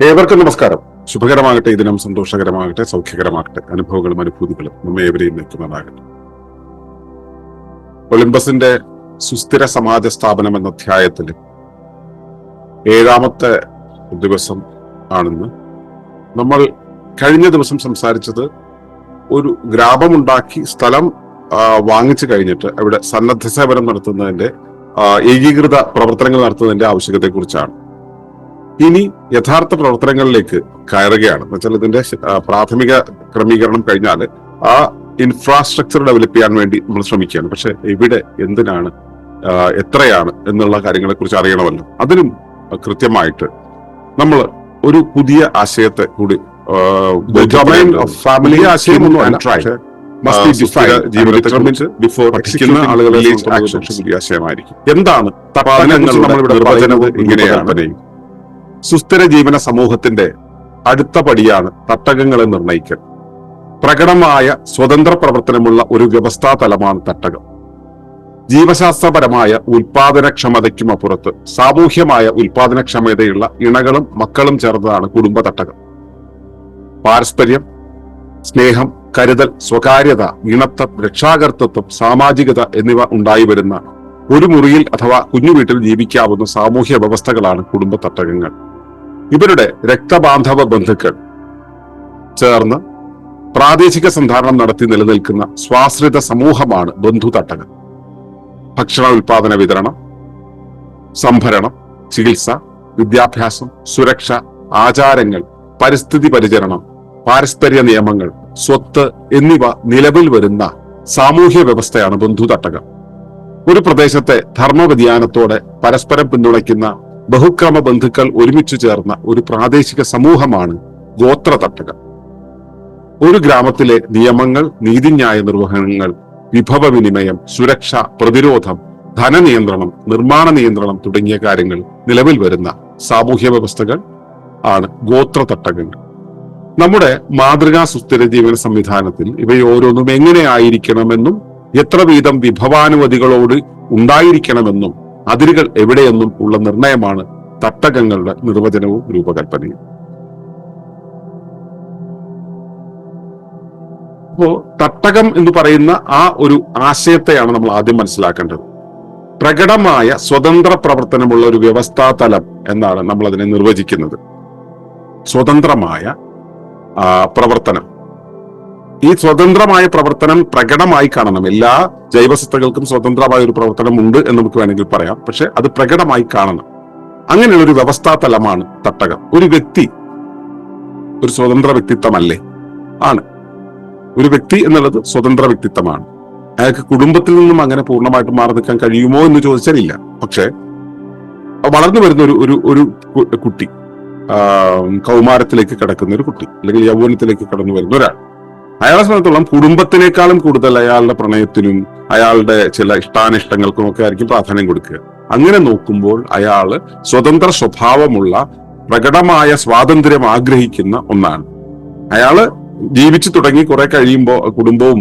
ഏവർക്കും നമസ്കാരം. ശുഭകരമാകട്ടെ ദിനം സന്തോഷകരമാകട്ടെ സൗഖ്യകരമാകട്ടെ അനുഭവങ്ങളും അനുഭൂതികളും നമ്മെ ഏവരെയും നയിക്കുന്നതാകട്ടെ ഒളിമ്പസിന്റെ സുസ്ഥിര സമാജ സ്ഥാപനം എന്ന അധ്യായത്തിൽ ഏഴാമത്തെ ദിവസം ആണെന്ന് നമ്മൾ കഴിഞ്ഞ ദിവസം സംസാരിച്ചത് ഒരു ഗ്രാമമുണ്ടാക്കി സ്ഥലം വാങ്ങിച്ചു കഴിഞ്ഞിട്ട് അവിടെ സന്നദ്ധ സേവനം നടത്തുന്നതിന്റെ ഏകീകൃത പ്രവർത്തനങ്ങൾ നടത്തുന്നതിന്റെ ആവശ്യകതയെ കുറിച്ചാണ് ഇനി യഥാർത്ഥ പ്രവർത്തനങ്ങളിലേക്ക് കയറുകയാണ്. എന്നുവെച്ചാൽ ഇതിന്റെ പ്രാഥമിക ക്രമീകരണം കഴിഞ്ഞാൽ ആ ഇൻഫ്രാസ്ട്രക്ചർ ഡെവലപ്പ് ചെയ്യാൻ വേണ്ടി നമ്മൾ ശ്രമിക്കുകയാണ്. പക്ഷെ എവിടെ എന്തിനാണ് എത്രയാണ് എന്നുള്ള കാര്യങ്ങളെ കുറിച്ച് അറിയണമല്ലോ. അതിനും കൃത്യമായിട്ട് നമ്മൾ ഒരു പുതിയ ആശയത്തെ കൂടി ഡൊമൈൻ ഓഫ് ഫാമിലി ആശയം ആശയമായിരിക്കും. എന്താണ് ഇങ്ങനെയാണ്? സുസ്ഥിര ജീവന സമൂഹത്തിന്റെ അടുത്ത പടിയാണ് തട്ടകങ്ങളെ നിർണയിക്കൽ. പ്രകടമായ സ്വതന്ത്ര പ്രവർത്തനമുള്ള ഒരു വ്യവസ്ഥാ തലമാണ് തട്ടകം. ജീവശാസ്ത്രപരമായ ഉൽപാദനക്ഷമതയ്ക്കും അപ്പുറത്ത് സാമൂഹ്യമായ ഉൽപാദനക്ഷമതയുള്ള ഇണകളും മക്കളും ചേർന്നതാണ് കുടുംബ തട്ടകം. പാരസ്പര്യം സ്നേഹം കരുതൽ സ്വകാര്യത ഇണത്വം രക്ഷാകർത്തത്വം സാമാജികത എന്നിവ ഉണ്ടായി വരുന്ന ഒരു മുറിയിൽ അഥവാ കുഞ്ഞു വീട്ടിൽ ജീവിക്കാവുന്ന സാമൂഹ്യ വ്യവസ്ഥകളാണ് കുടുംബ തട്ടകങ്ങൾ. ഇവരുടെ രക്തബാന്ധവ ബന്ധുക്കൾ ചേർന്ന് പ്രാദേശിക സന്ധാരണം നടത്തി നിലനിൽക്കുന്ന സ്വാശ്രിത സമൂഹമാണ് ബന്ധു തട്ടകൻ ഭക്ഷണ ഉൽപാദന വിതരണം സംഭരണം ചികിത്സ വിദ്യാഭ്യാസം സുരക്ഷ ആചാരങ്ങൾ പരിസ്ഥിതി പരിചരണം പാരസ്പര്യ നിയമങ്ങൾ സ്വത്ത് എന്നിവ നിലവിൽ വരുന്ന സാമൂഹ്യ വ്യവസ്ഥയാണ് ബന്ധു തട്ടകം. ഒരു പ്രദേശത്തെ ധർമ്മവ്യതിയാനത്തോടെ പരസ്പരം പിന്തുണയ്ക്കുന്ന ബഹുക്രമ ബന്ധുക്കൾ ഒരുമിച്ചു ചേർന്ന ഒരു പ്രാദേശിക സമൂഹമാണ് ഗോത്ര തട്ടക ഒരു ഗ്രാമത്തിലെ നിയമങ്ങൾ നീതിന്യായ നിർവഹണങ്ങൾ വിഭവ വിനിമയം സുരക്ഷ പ്രതിരോധം ധനനിയന്ത്രണം നിർമ്മാണ നിയന്ത്രണം തുടങ്ങിയ കാര്യങ്ങൾ നിലവിൽ വരുന്ന സാമൂഹ്യ വ്യവസ്ഥകൾ ആണ് ഗോത്ര തട്ടകങ്ങൾ നമ്മുടെ മാതൃകാ സുസ്ഥിര ജീവന സംവിധാനത്തിൽ ഇവയോരോന്നും എങ്ങനെ ആയിരിക്കണമെന്നും എത്ര വീതം വിഭവാനുമതികളോട് ഉണ്ടായിരിക്കണമെന്നും അതിരുകൾ എവിടെയെന്നും ഉള്ള നിർണയമാണ് തട്ടകങ്ങളുടെ നിർവചനവും രൂപകൽപ്പനയും. അപ്പോ തട്ടകം എന്ന് പറയുന്ന ആ ഒരു ആശയത്തെയാണ് നമ്മൾ ആദ്യം മനസ്സിലാക്കേണ്ടത്. പ്രകടമായ സ്വതന്ത്ര പ്രവർത്തനമുള്ള ഒരു വ്യവസ്ഥാ തലം എന്നാണ് നമ്മൾ അതിനെ നിർവചിക്കുന്നത്. സ്വതന്ത്രമായ പ്രവർത്തനം. ഈ സ്വതന്ത്രമായ പ്രവർത്തനം പ്രകടമായി കാണണം. എല്ലാ ജൈവസത്തകൾക്കും സ്വതന്ത്രമായ ഒരു പ്രവർത്തനം ഉണ്ട് എന്ന് നമുക്ക് വേണമെങ്കിൽ പറയാം. പക്ഷെ അത് പ്രകടമായി കാണണം. അങ്ങനെയുള്ള ഒരു വ്യവസ്ഥാ തലമാണ് തട്ടകം. ഒരു വ്യക്തി ഒരു സ്വതന്ത്ര വ്യക്തിത്വമല്ലേ? ആണ്. ഒരു വ്യക്തി എന്നുള്ളത് സ്വതന്ത്ര വ്യക്തിത്വമാണ്. അയാൾക്ക് കുടുംബത്തിൽ നിന്നും അങ്ങനെ പൂർണമായിട്ട് മാറി നിൽക്കാൻ കഴിയുമോ എന്ന് ചോദിച്ചാൽ ഇല്ല പക്ഷേ വളർന്നു വരുന്ന ഒരു ഒരു ഒരു കുട്ടി കൗമാരത്തിലേക്ക് കിടക്കുന്ന ഒരു കുട്ടി അല്ലെങ്കിൽ യൗവനത്തിലേക്ക് കടന്നു വരുന്ന ഒരാൾ. അയാളെ സംബന്ധിച്ചോളം കുടുംബത്തിനേക്കാളും കൂടുതൽ അയാളുടെ പ്രണയത്തിനും അയാളുടെ ചില ഇഷ്ടാനിഷ്ടങ്ങൾക്കും ഒക്കെ ആയിരിക്കും പ്രാധാന്യം കൊടുക്കുക. അങ്ങനെ നോക്കുമ്പോൾ അയാൾ സ്വതന്ത്ര സ്വഭാവമുള്ള പ്രകടമായ സ്വാതന്ത്ര്യം ആഗ്രഹിക്കുന്ന ഒന്നാണ്. അയാൾ ജീവിച്ചു തുടങ്ങി കുറെ കഴിയുമ്പോൾ കുടുംബവും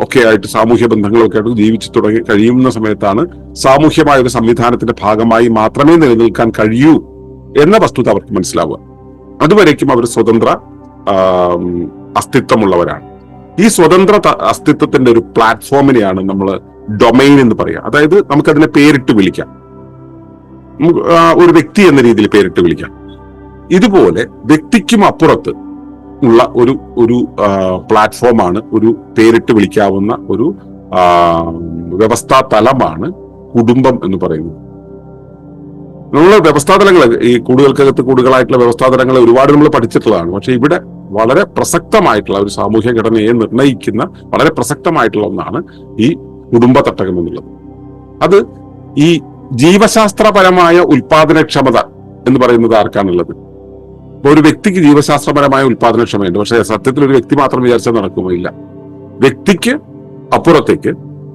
ഒക്കെ ആയിട്ട് സാമൂഹ്യ ബന്ധങ്ങളൊക്കെ ആയിട്ട് ജീവിച്ചു തുടങ്ങി കഴിയുന്ന സമയത്താണ് സാമൂഹ്യമായ ഒരു സംവിധാനത്തിന്റെ ഭാഗമായി മാത്രമേ നിലനിൽക്കാൻ കഴിയൂ എന്ന വസ്തുത അവർക്ക് മനസ്സിലാവുക. അതുവരേക്കും അവർ സ്വതന്ത്ര അസ്തിത്വമുള്ളവരാണ്. ഈ സ്വതന്ത്ര അസ്തിത്വത്തിന്റെ ഒരു പ്ലാറ്റ്ഫോമിനെയാണ് നമ്മൾ ഡൊമൈൻ എന്ന് പറയുക അതായത് നമുക്കതിനെ പേരിട്ട് വിളിക്കാം. ഒരു വ്യക്തി എന്ന രീതിയിൽ പേരിട്ട് വിളിക്കാം. ഇതുപോലെ വ്യക്തിക്കും അപ്പുറത്ത് ഉള്ള ഒരു ഒരു പ്ലാറ്റ്ഫോമാണ് ഒരു പേരിട്ട് വിളിക്കാവുന്ന ഒരു വ്യവസ്ഥാ തലമാണ് കുടുംബം എന്ന് പറയുന്നത്. നമ്മൾ വ്യവസ്ഥാതലങ്ങൾ ഈ കൂടുകൾക്കകത്ത് കൂടുകളായിട്ടുള്ള വ്യവസ്ഥാതലങ്ങളെ ഒരുപാട് നമ്മൾ പഠിച്ചിട്ടുള്ളതാണ്. പക്ഷെ ഇവിടെ വളരെ പ്രസക്തമായിട്ടുള്ള ഒരു സാമൂഹ്യ ഘടനയെ നിർണയിക്കുന്ന വളരെ പ്രസക്തമായിട്ടുള്ള ഒന്നാണ് ഈ കുടുംബ തട്ടകം എന്നുള്ളത്. അത് ഈ ജീവശാസ്ത്രപരമായ ഉൽപാദനക്ഷമത എന്ന് പറയുന്നത് ആർക്കാണുള്ളത്? ഒരു വ്യക്തിക്ക് ജീവശാസ്ത്രപരമായ ഉൽപാദനക്ഷമയുണ്ട്. പക്ഷെ സത്യത്തിൽ ഒരു വ്യക്തി മാത്രം വിചാരിച്ചാൽ നടക്കുമോ ഇല്ല വ്യക്തിക്ക് അപ്പുറത്തേക്ക്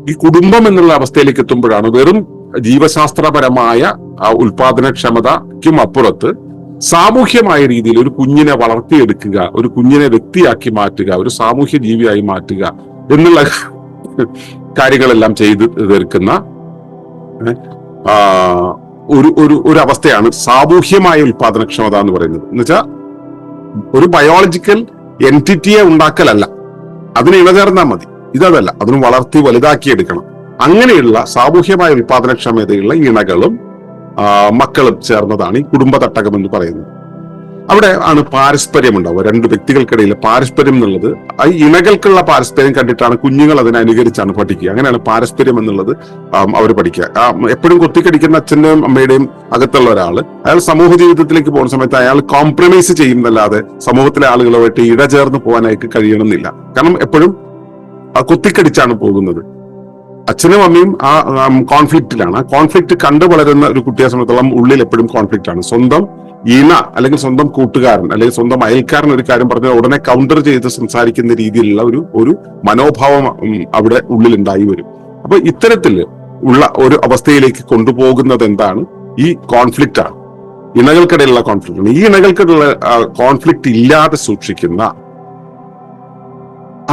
ഈ കുടുംബം എന്നുള്ള അവസ്ഥയിലേക്ക് എത്തുമ്പോഴാണ് വെറും ജീവശാസ്ത്രപരമായ ഉൽപാദനക്ഷമതയ്ക്കും അപ്പുറത്ത് സാമൂഹ്യമായ രീതിയിൽ ഒരു കുഞ്ഞിനെ വളർത്തിയെടുക്കുക ഒരു കുഞ്ഞിനെ വ്യക്തിയാക്കി മാറ്റുക ഒരു സാമൂഹ്യ ജീവിയായി മാറ്റുക എന്നുള്ള കാര്യങ്ങളെല്ലാം ചെയ്തു തീർക്കുന്ന ഒരു ഒരു ഒരു അവസ്ഥയാണ് സാമൂഹ്യമായ ഉൽപാദനക്ഷമത എന്ന് പറയുന്നത്. എന്ന് വെച്ചാൽ ഒരു ബയോളജിക്കൽ എന്റിറ്റിയെ ഉണ്ടാക്കലല്ല. അതിന് ഇണചേർന്നാൽ മതി. ഇതല്ല അതിന് വളർത്തി വലുതാക്കിയെടുക്കണം. അങ്ങനെയുള്ള സാമൂഹ്യമായ ഉൽപാദനക്ഷമതയുള്ള ഇണകളും മക്കളും ചേർന്നതാണ് ഈ കുടുംബ തട്ടകം എന്ന് പറയുന്നത്. അവിടെ ആണ് പാരസ്പര്യം ഉണ്ടാവുക. രണ്ട് വ്യക്തികൾക്കിടയിലെ പാരസ്പര്യം എന്നുള്ളത് ഈ ഇണകൾക്കുള്ള പാരസ്പര്യം കണ്ടിട്ടാണ് കുഞ്ഞുങ്ങൾ അതിനെ അനുകരിച്ചാണ് പഠിക്കുക. അങ്ങനെയാണ് പാരസ്പര്യം എന്നുള്ളത് അവർ പഠിക്കുക. എപ്പോഴും കൊത്തിക്കടിക്കുന്ന അച്ഛന്റെയും അമ്മയുടെയും അകത്തുള്ള ഒരാൾ അയാൾ സമൂഹ ജീവിതത്തിലേക്ക് പോകുന്ന സമയത്ത് അയാൾ കോംപ്രമൈസ് ചെയ്യുന്നല്ലാതെ സമൂഹത്തിലെ ആളുകളുമായിട്ട് ഇടചേർന്ന് പോകാനായിട്ട് കഴിയണമെന്നില്ല. കാരണം എപ്പോഴും കൊത്തിക്കടിച്ചാണ് പോകുന്നത്. അച്ഛനും അമ്മയും ആ കോൺഫ്ലിക്റ്റിലാണ് ആ കോൺഫ്ലിക്റ്റ് കണ്ടു വളരുന്ന ഒരു കുട്ടിയെ സംബന്ധിച്ചോളം ഉള്ളിൽ എപ്പോഴും കോൺഫ്ലിക്റ്റ് ആണ് സ്വന്തം ഇണ അല്ലെങ്കിൽ സ്വന്തം കൂട്ടുകാരൻ അല്ലെങ്കിൽ സ്വന്തം അയൽക്കാരൻ ഒരു കാര്യം പറഞ്ഞാൽ ഉടനെ കൗണ്ടർ ചെയ്ത് സംസാരിക്കുന്ന രീതിയിലുള്ള ഒരു ഒരു മനോഭാവം അവിടെ ഉള്ളിൽ ഉണ്ടായി വരും. അപ്പൊ ഇത്തരത്തിൽ ഉള്ള ഒരു അവസ്ഥയിലേക്ക് കൊണ്ടുപോകുന്നത് എന്താണ്? ഈ കോൺഫ്ലിക്റ്റ് ആണ് ഇണകൾക്കിടയിലുള്ള കോൺഫ്ലിക്റ്റ് ആണ് ഈ ഇണകൾക്കിടയിലുള്ള കോൺഫ്ലിക്റ്റ് ഇല്ലാതെ സൂക്ഷിക്കുന്ന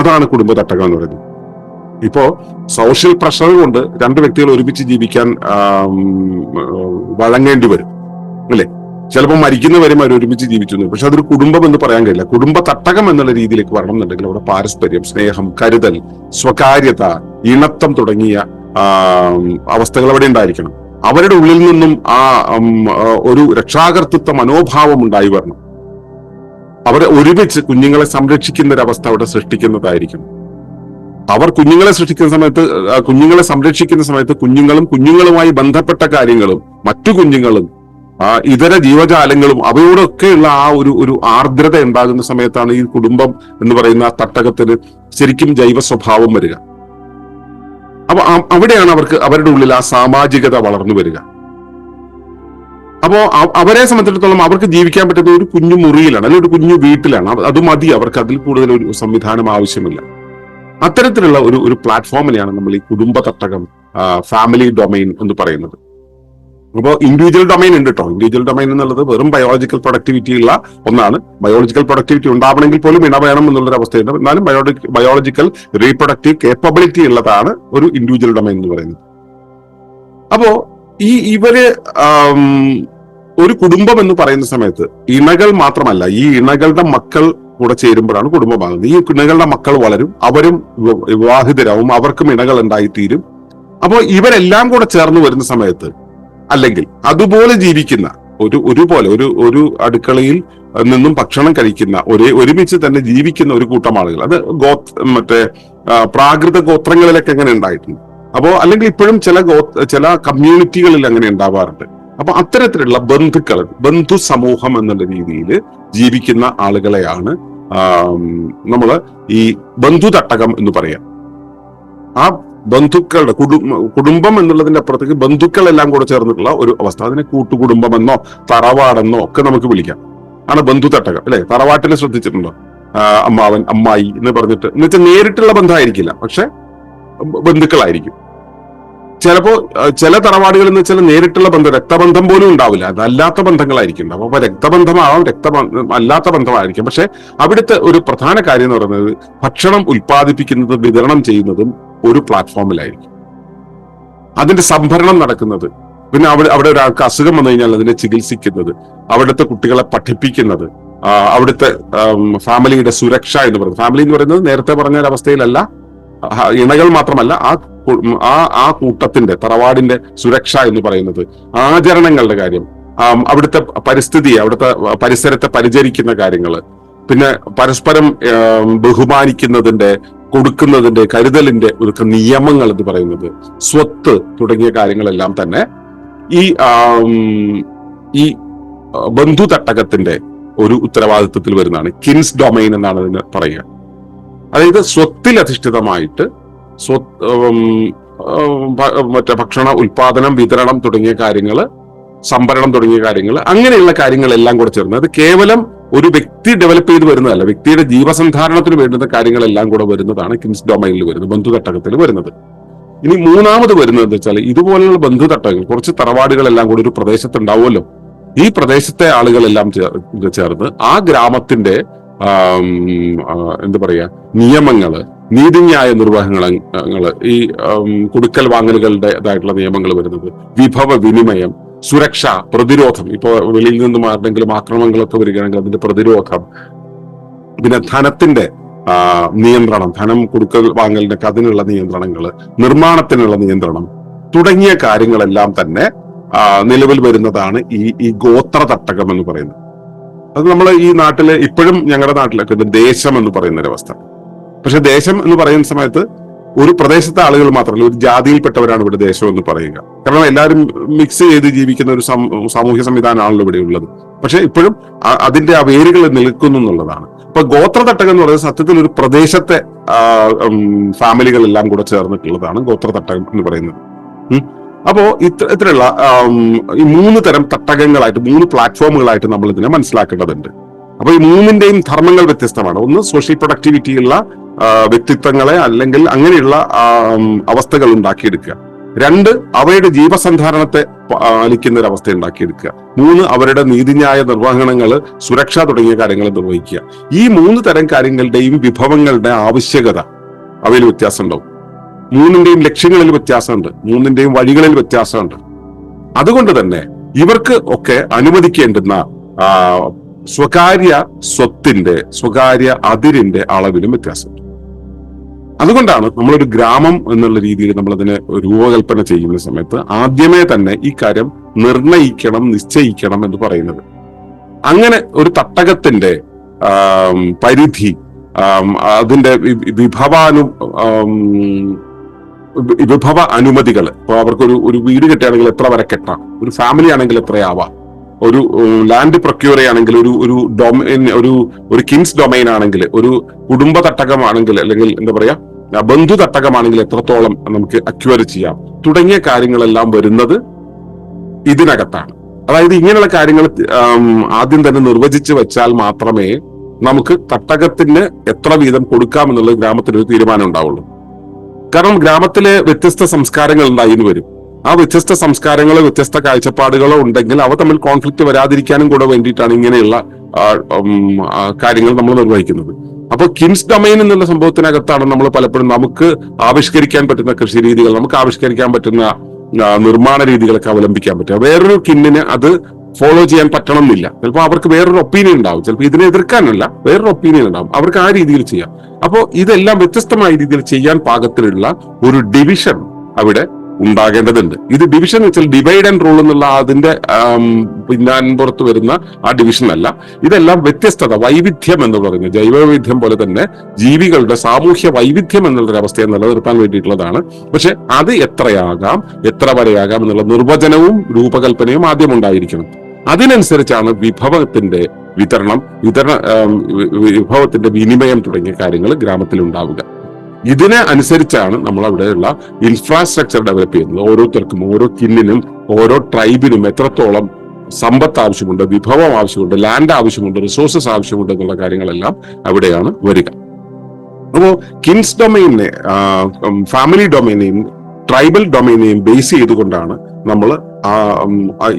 അതാണ് കുടുംബ തട്ടകം എന്ന് പറയുന്നത്. ഇപ്പോ സോഷ്യൽ പ്രഷർ കൊണ്ട് രണ്ട് വ്യക്തികൾ ഒരുമിച്ച് ജീവിക്കാൻ വഴങ്ങേണ്ടി വരും. അല്ലേ? ചിലപ്പോൾ മരിക്കുന്നവരും അവർ ഒരുമിച്ച് ജീവിച്ചു. പക്ഷെ അതൊരു കുടുംബം എന്ന് പറയാൻ കഴിയില്ല. കുടുംബ തട്ടകം എന്നുള്ള രീതിയിലേക്ക് വരണം എന്നുണ്ടെങ്കിൽ അവിടെ പാരസ്പര്യം സ്നേഹം കരുതൽ സ്വകാര്യത ഇണത്തം തുടങ്ങിയ അവസ്ഥകൾ അവിടെ ഉണ്ടായിരിക്കണം. അവരുടെ ഉള്ളിൽ നിന്നും ആ ഒരു രക്ഷാകർത്തൃത്വ മനോഭാവം ഉണ്ടായി വരണം. അവരെ ഒരുമിച്ച് കുഞ്ഞുങ്ങളെ സംരക്ഷിക്കുന്ന ഒരു അവസ്ഥ അവിടെ സൃഷ്ടിക്കുന്നതായിരിക്കും അവർ കുഞ്ഞുങ്ങളെ സൃഷ്ടിക്കുന്ന സമയത്ത് കുഞ്ഞുങ്ങളെ സംരക്ഷിക്കുന്ന സമയത്ത് കുഞ്ഞുങ്ങളും കുഞ്ഞുങ്ങളുമായി ബന്ധപ്പെട്ട കാര്യങ്ങളും മറ്റു കുഞ്ഞുങ്ങളും ഇതര ജീവജാലങ്ങളും അവയോടൊക്കെയുള്ള ആ ഒരു ഒരു ആർദ്രത ഉണ്ടാകുന്ന സമയത്താണ് ഈ കുടുംബം എന്ന് പറയുന്ന ആ തട്ടകത്തിന് ശരിക്കും ജൈവ സ്വഭാവം വരിക. അപ്പൊ അവിടെയാണ് അവർക്ക് അവരുടെ ഉള്ളിൽ ആ സാമാജികത വളർന്നു വരിക. അപ്പോ അവരെ സംബന്ധിച്ചിടത്തോളം അവർക്ക് ജീവിക്കാൻ പറ്റുന്ന ഒരു കുഞ്ഞു മുറിയിലാണ് അല്ലെങ്കിൽ ഒരു കുഞ്ഞു വീട്ടിലാണ്. അത് മതി അവർക്ക് അതിൽ കൂടുതൽ ഒരു സംവിധാനം ആവശ്യമില്ല. അത്തരത്തിലുള്ള ഒരു ഒരു പ്ലാറ്റ്ഫോമിനെയാണ് നമ്മൾ ഈ കുടുംബ തട്ടകം ഫാമിലി ഡൊമൈൻ എന്ന് പറയുന്നത്. അപ്പോൾ ഇൻഡിവിജ്വൽ ഡൊമൈൻ ഉണ്ട് കേട്ടോ ഇൻഡിവിജ്വൽ ഡൊമൈൻ എന്നുള്ളത് വെറും ബയോളജിക്കൽ പ്രൊഡക്ടിവിറ്റി ഉള്ള ഒന്നാണ്. ബയോളജിക്കൽ പ്രൊഡക്ടിവിറ്റി ഉണ്ടാവണമെങ്കിൽ പോലും ഇണ വേണം എന്നുള്ളൊരു അവസ്ഥയുണ്ട്. എന്നാലും ബയോളജിക്കൽ റീപ്രൊഡക്റ്റീവ് കേപ്പബിലിറ്റി ഉള്ളതാണ് ഒരു ഇൻഡിവിജ്വൽ ഡൊമൈൻ എന്ന് പറയുന്നത്. അപ്പോ ഈ ഇവർ ഒരു കുടുംബം എന്ന് പറയുന്ന സമയത്ത് ഇണകൾ മാത്രമല്ല ഈ ഇണകളുടെ മക്കൾ കൂടെ ചേരുമ്പോഴാണ് കുടുംബമാകുന്നത് ഈ ഇണകളുടെ മക്കൾ വളരും അവരും വിവ- വിവാഹിതരാവും അവർക്കും ഇണകൾ ഉണ്ടായിത്തീരും അപ്പോൾ ഇവരെല്ലാം കൂടെ ചേർന്ന് വരുന്ന സമയത്ത് അല്ലെങ്കിൽ അതുപോലെ ജീവിക്കുന്ന ഒരു ഒരുപോലെ ഒരു ഒരു അടുക്കളയിൽ നിന്നും ഭക്ഷണം കഴിക്കുന്ന ഒരേ ഒരുമിച്ച് തന്നെ ജീവിക്കുന്ന ഒരു കൂട്ടം ആളുകൾ. അത് ഗോ മറ്റേ പ്രാകൃത ഗോത്രങ്ങളിലൊക്കെ അങ്ങനെ ഉണ്ടായിട്ടുണ്ട്? അപ്പോ അല്ലെങ്കിൽ ഇപ്പോഴും ചില ഗോ ചില കമ്മ്യൂണിറ്റികളിൽ അങ്ങനെ ഉണ്ടാവാറുണ്ട്. അപ്പൊ അത്തരത്തിലുള്ള ബന്ധുക്കൾ ബന്ധു സമൂഹം എന്നുള്ള രീതിയിൽ ജീവിക്കുന്ന ആളുകളെയാണ് നമ്മൾ ഈ ബന്ധുതട്ടകം എന്ന് പറയാം. ആ ബന്ധുക്കളുടെ കുടുംബ കുടുംബം എന്നുള്ളതിന്റെ അപ്പുറത്തേക്ക് ബന്ധുക്കളെല്ലാം കൂടെ ചേർന്നിട്ടുള്ള ഒരു അവസ്ഥ. അതിനെ കൂട്ടുകുടുംബമെന്നോ തറവാടെന്നോ ഒക്കെ നമുക്ക് വിളിക്കാം. ആണ് ബന്ധുതട്ടകം അല്ലെ? തറവാട്ടിനെ ശ്രദ്ധിച്ചിട്ടുണ്ടോ? അമ്മാവൻ അമ്മായി എന്ന് പറഞ്ഞിട്ട്. എന്ന് വെച്ചാൽ നേരിട്ടുള്ള ബന്ധമായിരിക്കില്ല. പക്ഷെ ബന്ധുക്കളായിരിക്കും. ചിലപ്പോ ചില തറവാടുകളിൽ എന്ന് വെച്ചാൽ നേരിട്ടുള്ള ബന്ധം രക്തബന്ധം പോലും ഉണ്ടാവില്ല. അതല്ലാത്ത ബന്ധങ്ങളായിരിക്കും. ഉണ്ടാവും അപ്പൊ രക്തബന്ധമാവാം രക്തബന്ധം അല്ലാത്ത ബന്ധമായിരിക്കും. പക്ഷെ അവിടുത്തെ ഒരു പ്രധാന കാര്യം എന്ന് പറയുന്നത് ഭക്ഷണം ഉൽപ്പാദിപ്പിക്കുന്നതും വിതരണം ചെയ്യുന്നതും ഒരു പ്ലാറ്റ്ഫോമിലായിരിക്കും. അതിന്റെ സംഭരണം നടക്കുന്നത് പിന്നെ അവിടെ അവിടെ ഒരാൾക്ക് അസുഖം വന്നു കഴിഞ്ഞാൽ അതിനെ ചികിത്സിക്കുന്നത് അവിടുത്തെ കുട്ടികളെ പഠിപ്പിക്കുന്നത് അവിടുത്തെ ഫാമിലിയുടെ സുരക്ഷ എന്ന് പറയുന്നത്. ഫാമിലി എന്ന് പറയുന്നത് നേരത്തെ പറഞ്ഞ ഒരു അവസ്ഥയിലല്ല ഇണകൾ മാത്രമല്ല ആ ആ ആ കൂട്ടത്തിന്റെ തറവാടിന്റെ സുരക്ഷ എന്ന് പറയുന്നത് ആചരണങ്ങളുടെ കാര്യം. അവിടുത്തെ പരിസ്ഥിതിയെ അവിടുത്തെ പരിസരത്തെ പരിചരിക്കുന്ന കാര്യങ്ങൾ. പിന്നെ പരസ്പരം ബഹുമാനിക്കുന്നതിന്റെ കൊടുക്കുന്നതിന്റെ കരുതലിന്റെ ഒരു നിയമങ്ങൾ എന്ന് പറയുന്നത്. സ്വത്ത് തുടങ്ങിയ കാര്യങ്ങളെല്ലാം തന്നെ ഈ ഈ ബന്ധുതട്ടകത്തിന്റെ ബന്ധു തട്ടകത്തിന്റെ ഒരു ഉത്തരവാദിത്വത്തിൽ വരുന്നതാണ്. കിൻസ് ഡൊമൈൻ എന്നാണ് അതിന് പറയുക. അതായത് സ്വത്തിൽ അധിഷ്ഠിതമായിട്ട് മറ്റേ ഭക്ഷണ ഉൽപാദനം വിതരണം തുടങ്ങിയ കാര്യങ്ങൾ സംഭരണം തുടങ്ങിയ കാര്യങ്ങൾ അങ്ങനെയുള്ള കാര്യങ്ങളെല്ലാം കൂടെ ചേർന്ന് അത് കേവലം ഒരു വ്യക്തി ഡെവലപ്പ് ചെയ്ത് വരുന്നതല്ല. വ്യക്തിയുടെ ജീവസന്ധാരണത്തിന് വേണ്ടുന്ന കാര്യങ്ങളെല്ലാം കൂടെ വരുന്നതാണ് കിംസ് ഡൊമൈനിൽ വരുന്നത് ബന്ധു തട്ടകത്തിൽ വരുന്നത്. ഇനി മൂന്നാമത് വരുന്നത് വെച്ചാൽ ഇതുപോലെയുള്ള ബന്ധു തട്ടകങ്ങൾ കുറച്ച് തറവാടുകളെല്ലാം കൂടി ഒരു പ്രദേശത്ത് ഉണ്ടാവുമല്ലോ ഈ പ്രദേശത്തെ ആളുകളെല്ലാം ചേർ- ചേർന്ന് ആ ഗ്രാമത്തിന്റെ എന്താ പറയാ നിയമങ്ങൾ നീതിന്യായ നിർവഹങ്ങൾ ഈ കുടുക്കൽ വാങ്ങലുകളുടേതായിട്ടുള്ള നിയമങ്ങൾ വരുന്നത്. വിഭവ വിനിമയം സുരക്ഷ പ്രതിരോധം. ഇപ്പോൾ വെളിയിൽ നിന്നും ആരുടെങ്കിലും ആക്രമണങ്ങളൊക്കെ വരികയാണെങ്കിൽ അതിന്റെ പ്രതിരോധം. പിന്നെ ധനത്തിന്റെ നിയന്ത്രണം ധനം കൊടുക്കൽ വാങ്ങലിനൊക്കെ അതിനുള്ള നിയന്ത്രണങ്ങൾ നിർമ്മാണത്തിനുള്ള നിയന്ത്രണം തുടങ്ങിയ കാര്യങ്ങളെല്ലാം തന്നെ നിലവിൽ വരുന്നതാണ് ഈ ഈ ഗോത്ര തട്ടകം എന്ന് പറയുന്നത്. അത് നമ്മൾ ഈ നാട്ടിലെ ഇപ്പോഴും ഞങ്ങളുടെ നാട്ടിലൊക്കെ ദേശം എന്ന് പറയുന്ന അവസ്ഥ. പക്ഷെ ദേശം എന്ന് പറയുന്ന സമയത്ത് ഒരു പ്രദേശത്തെ ആളുകൾ മാത്രമല്ല ഒരു ജാതിയിൽപ്പെട്ടവരാണ് ഇവിടെ ദേശം എന്ന് പറയുക. കാരണം എല്ലാവരും മിക്സ് ചെയ്ത് ജീവിക്കുന്ന ഒരു സാമൂഹ്യ സംവിധാനമാണല്ലോ ഇവിടെ ഉള്ളത്. പക്ഷെ ഇപ്പോഴും അതിന്റെ ആ വേരുകൾ നിൽക്കുന്നു എന്നുള്ളതാണ്. ഇപ്പൊ ഗോത്രതട്ടകം എന്ന് പറയുന്നത് സത്യത്തിൽ ഒരു പ്രദേശത്തെ ഫാമിലികളെല്ലാം കൂടെ ചേർന്നിട്ടുള്ളതാണ് ഗോത്രതട്ടകം എന്ന് പറയുന്നത്. അപ്പോ ഇത്ര ഇത്രയുള്ള ഈ മൂന്ന് തരം തട്ടകങ്ങളായിട്ട് മൂന്ന് പ്ലാറ്റ്ഫോമുകളായിട്ട് നമ്മൾ ഇതിനെ മനസ്സിലാക്കേണ്ടതുണ്ട്. അപ്പൊ ഈ മൂന്നിന്റെയും ധർമ്മങ്ങൾ വ്യത്യസ്തമാണ്. ഒന്ന് സോഷ്യൽ പ്രൊഡക്ടിവിറ്റിയുള്ള വ്യക്തിത്വങ്ങളെ അല്ലെങ്കിൽ അങ്ങനെയുള്ള അവസ്ഥകൾ ഉണ്ടാക്കിയെടുക്കുക. രണ്ട് അവയുടെ ജീവസന്ധാരണത്തെ പാലിക്കുന്ന ഒരു അവസ്ഥ ഉണ്ടാക്കിയെടുക്കുക. മൂന്ന് അവരുടെ നീതിന്യായ നിർവഹണങ്ങൾ സുരക്ഷ തുടങ്ങിയ കാര്യങ്ങൾ നിർവഹിക്കുക. ഈ മൂന്ന് തരം കാര്യങ്ങളുടെയും വിഭവങ്ങളുടെ ആവശ്യകത അവയിൽ വ്യത്യാസം ഉണ്ടാവും മൂന്നിന്റെയും ലക്ഷ്യങ്ങളിൽ വ്യത്യാസമുണ്ട്. മൂന്നിന്റെയും വഴികളിൽ വ്യത്യാസമുണ്ട്. അതുകൊണ്ട് തന്നെ ഇവർക്ക് ഒക്കെ അനുവദിക്കേണ്ടുന്ന സ്വകാര്യ സ്വത്തിന്റെ സ്വകാര്യ അതിരിന്റെ അളവിലും വ്യത്യാസമുണ്ട്. അതുകൊണ്ടാണ് നമ്മളൊരു ഗ്രാമം എന്നുള്ള രീതിയിൽ നമ്മൾ അതിനെ രൂപകൽപ്പന ചെയ്യുന്ന സമയത്ത് ആദ്യമേ തന്നെ ഈ കാര്യം നിർണയിക്കണം നിശ്ചയിക്കണം എന്ന് പറയുന്നത്. അങ്ങനെ ഒരു തട്ടകത്തിന്റെ പരിധി അതിന്റെ വിഭവാനു വിഭവ അനുമതികൾ ഇപ്പൊ അവർക്കൊരു ഒരു വീട് കെട്ടുകയാണെങ്കിൽ എത്ര വരെ കെട്ടാം? ഒരു ഫാമിലി ആണെങ്കിൽ എത്രയാവാം? ഒരു ലാൻഡ് പ്രൊക്യൂർ ആണെങ്കിൽ ഒരു ഒരു ഡൊമൈൻ ഒരു ഒരു കിങ്സ് ഡൊമൈൻ ആണെങ്കിൽ ഒരു കുടുംബ തട്ടകമാണെങ്കിൽ അല്ലെങ്കിൽ എന്താ പറയാ ബന്ധു തട്ടകമാണെങ്കിൽ എത്രത്തോളം നമുക്ക് അക്വയർ ചെയ്യാം. തുടങ്ങിയ കാര്യങ്ങളെല്ലാം വരുന്നത് ഇതിനകത്താണ്. അതായത് ഇങ്ങനെയുള്ള കാര്യങ്ങൾ ആദ്യം തന്നെ നിർവചിച്ച് വെച്ചാൽ മാത്രമേ നമുക്ക് തട്ടകത്തിന് എത്ര വീതം കൊടുക്കാം എന്നുള്ളത് ഗ്രാമത്തിനൊരു തീരുമാനം ഉണ്ടാവുള്ളൂ. കാരണം ഗ്രാമത്തിലെ വ്യത്യസ്ത സംസ്കാരങ്ങൾ ഉണ്ടായിന്ന് വരും. ആ വ്യത്യസ്ത സംസ്കാരങ്ങളോ വ്യത്യസ്ത കാഴ്ചപ്പാടുകളോ ഉണ്ടെങ്കിൽ അവ തമ്മിൽ കോൺഫ്ലിക്റ്റ് വരാതിരിക്കാനും കൂടെ വേണ്ടിയിട്ടാണ് ഇങ്ങനെയുള്ള കാര്യങ്ങൾ നമ്മൾ നിർവഹിക്കുന്നത്. അപ്പൊ കിംസ് ഡൊമൈൻ എന്നുള്ള സംഭവത്തിനകത്താണ് നമ്മൾ പലപ്പോഴും നമുക്ക് ആവിഷ്കരിക്കാൻ പറ്റുന്ന കൃഷി രീതികൾ നമുക്ക് ആവിഷ്കരിക്കാൻ പറ്റുന്ന നിർമ്മാണ രീതികളൊക്കെ അവലംബിക്കാൻ പറ്റുക വേറൊരു കിന്നിന് അത് ഫോളോ ചെയ്യാൻ പറ്റണം എന്നില്ല ചിലപ്പോൾ അവർക്ക് വേറൊരു ഒപ്പീനിയൻ ഉണ്ടാവും. ചിലപ്പോൾ ഇതിനെ എതിർക്കാനല്ല വേറൊരു ഒപ്പീനിയൻ ഉണ്ടാവും. അവർക്ക് ആ രീതിയിൽ ചെയ്യാം. അപ്പോൾ ഇതെല്ലാം വ്യത്യസ്തമായ രീതിയിൽ ചെയ്യാൻ പാകത്തിലുള്ള ഒരു ഡിവിഷൻ അവിടെ ഉണ്ടാകേണ്ടതുണ്ട്. ഇത് ഡിവിഷൻ വെച്ചാൽ ഡിവൈഡ് ആൻഡ് റൂൾ എന്നുള്ള അതിന്റെ പിന്നാൻപുറത്ത് വരുന്ന ആ ഡിവിഷൻ അല്ല. ഇതെല്ലാം വ്യത്യസ്തത വൈവിധ്യം എന്ന് പറയുന്നത്. ജൈവവൈവിധ്യം പോലെ തന്നെ ജീവികളുടെ സാമൂഹ്യ വൈവിധ്യം എന്നുള്ളൊരു അവസ്ഥയെ നിലനിർത്താൻ വേണ്ടിയിട്ടുള്ളതാണ്. പക്ഷെ അത് എത്രയാകാം എത്ര വരെയാകാം എന്നുള്ള നിർവചനവും രൂപകൽപ്പനയും ആദ്യം ഉണ്ടായിരിക്കണം. അതിനനുസരിച്ചാണ് വിഭവത്തിന്റെ വിതരണം വിതരണ വിഭവത്തിന്റെ വിനിമയം തുടങ്ങിയ കാര്യങ്ങൾ ഗ്രാമത്തിൽ ഉണ്ടാവുക ഇതിനെ അനുസരിച്ചാണ് നമ്മൾ അവിടെയുള്ള ഇൻഫ്രാസ്ട്രക്ചർ ഡെവലപ്പ് ചെയ്യുന്നത്. ഓരോരുത്തർക്കും ഓരോ കിന്നിനും ഓരോ ട്രൈബിനും എത്രത്തോളം സമ്പത്ത് ആവശ്യമുണ്ട് വിഭവം ആവശ്യമുണ്ട് ലാൻഡ് ആവശ്യമുണ്ട് റിസോഴ്സസ് ആവശ്യമുണ്ട് എന്നുള്ള കാര്യങ്ങളെല്ലാം അവിടെയാണ് വരിക. അപ്പോ കിൻസ് ഡൊമൈനെ ഫാമിലി ഡൊമൈനെയും ട്രൈബൽ ഡൊമൈനെയും ബേസ് ചെയ്തുകൊണ്ടാണ് നമ്മൾ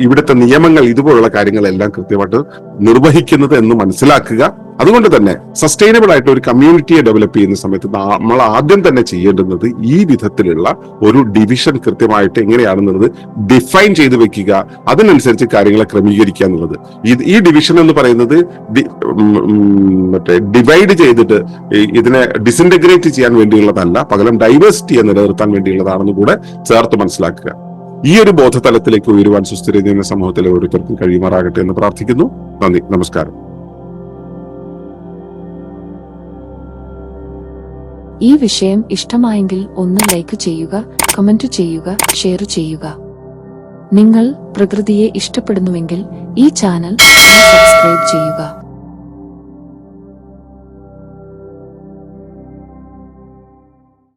ഇവിടുത്തെ നിയമങ്ങൾ ഇതുപോലുള്ള കാര്യങ്ങളെല്ലാം കൃത്യമായിട്ട് നിർവഹിക്കുന്നത് എന്ന് മനസ്സിലാക്കുക. അതുകൊണ്ട് തന്നെ സസ്റ്റൈനബിൾ ആയിട്ട് ഒരു കമ്മ്യൂണിറ്റിയെ ഡെവലപ്പ് ചെയ്യുന്ന സമയത്ത് നമ്മൾ ആദ്യം തന്നെ ചെയ്യേണ്ടുന്നത് ഈ വിധത്തിലുള്ള ഒരു ഡിവിഷൻ കൃത്യമായിട്ട് എങ്ങനെയാണെന്നുള്ളത് ഡിഫൈൻ ചെയ്ത് വെക്കുക അതിനനുസരിച്ച് കാര്യങ്ങളെ ക്രമീകരിക്കുക എന്നുള്ളത്. ഈ ഡിവിഷൻ എന്ന് പറയുന്നത് മറ്റേ ഡിവൈഡ് ചെയ്തിട്ട് ഇതിനെ ഡിസിന്റഗ്രേറ്റ് ചെയ്യാൻ വേണ്ടിയുള്ളതല്ല പകരം ഡൈവേഴ്സിറ്റിയെ നിലനിർത്താൻ വേണ്ടിയുള്ളതാണെന്ന് കൂടെ ചേർത്ത് മനസ്സിലാക്കുക. ഈ ഒരു ബോധതലത്തിലേക്ക് ഉയരുവാൻ സുസ്ഥിര എന്ന സമൂഹത്തിലെ ഓരോരുത്തർക്കും കഴിയുമാറാകട്ടെ എന്ന് പ്രാർത്ഥിക്കുന്നു. നന്ദി നമസ്കാരം. ഈ വിഷയം ഇഷ്ടമായെങ്കിൽ ഒന്ന് ലൈക്ക് ചെയ്യുക കമന്റ് ചെയ്യുക ഷെയർ ചെയ്യുക. നിങ്ങൾ പ്രകൃതിയെ ഇഷ്ടപ്പെടുന്നുവെങ്കിൽ ഈ ചാനൽ സബ്സ്ക്രൈബ് ചെയ്യുക.